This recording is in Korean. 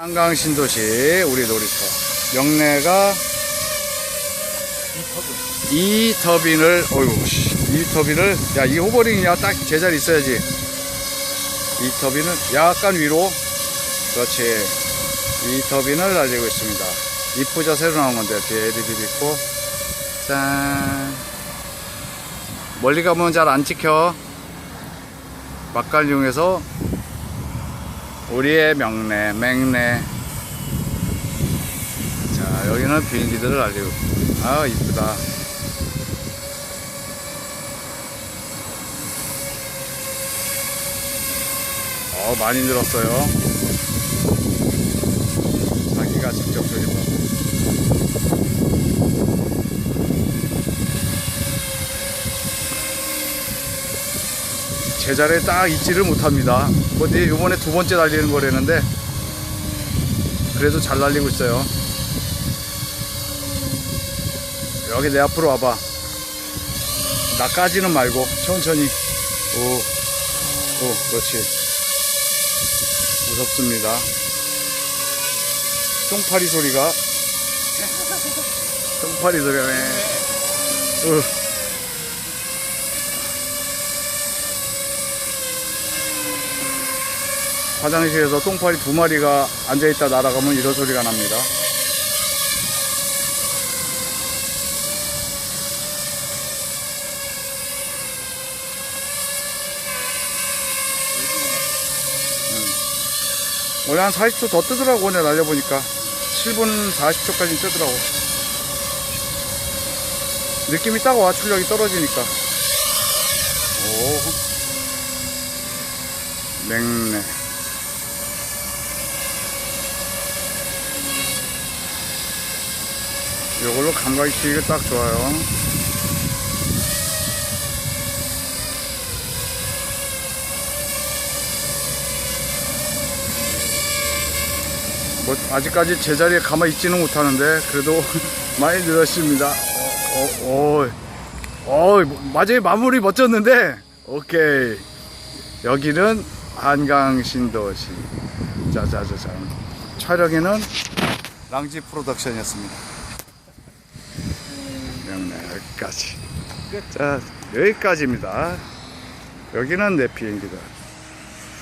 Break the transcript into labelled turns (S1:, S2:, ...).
S1: 한강 신도시 우리 놀이터. 명내가 이 터빈을 어이구 씨, 이 터빈을 야 이 호버링이야. 딱 제자리 있어야지. 이 터빈은 약간 위로. 그렇지. 이 터빈을 날리고 있습니다. 이쁘죠? 새로 나온 건데. 뒤에 LED 있고. 짠. 멀리 가면 잘 안 찍혀. 막간용에서 우리의 명내 맹내 자 여기는 비행기들을 날리고. 아 이쁘다. 어 많이 늘었어요 자기가 직접 조립하고 제자리에 딱 있지를 못합니다. 뭐, 네, 요번에 두 번째 날리는 거라는데, 그래도 잘 날리고 있어요. 여기 내 앞으로 와봐. 나까지는 말고, 천천히. 오, 오, 그렇지. 무섭습니다. 똥파리 소리가. 똥파리 소리가, 네. 으. 화장실에서 똥파리 두 마리가 앉아있다 날아가면 이런 소리가 납니다. 음. 원래 한 40초 더 뜨더라고, 오늘 날려보니까. 7분 40초까지 뜨더라고. 느낌이 딱 와, 출력이 떨어지니까. 오. 맹내. 이걸로 감각이 키기가 딱 좋아요. 뭐 아직까지 제자리에 가만히 있지는 못하는데 그래도 많이 늘었습니다. 어, 어, 어, 어, 맞아요 마무리 멋졌는데 오케이 여기는 한강 신도시 자자자자 촬영에는 랑지 프로덕션이었습니다. 명내 여기까지. 자, 여기까지입니다. 여기는 내 비행기다.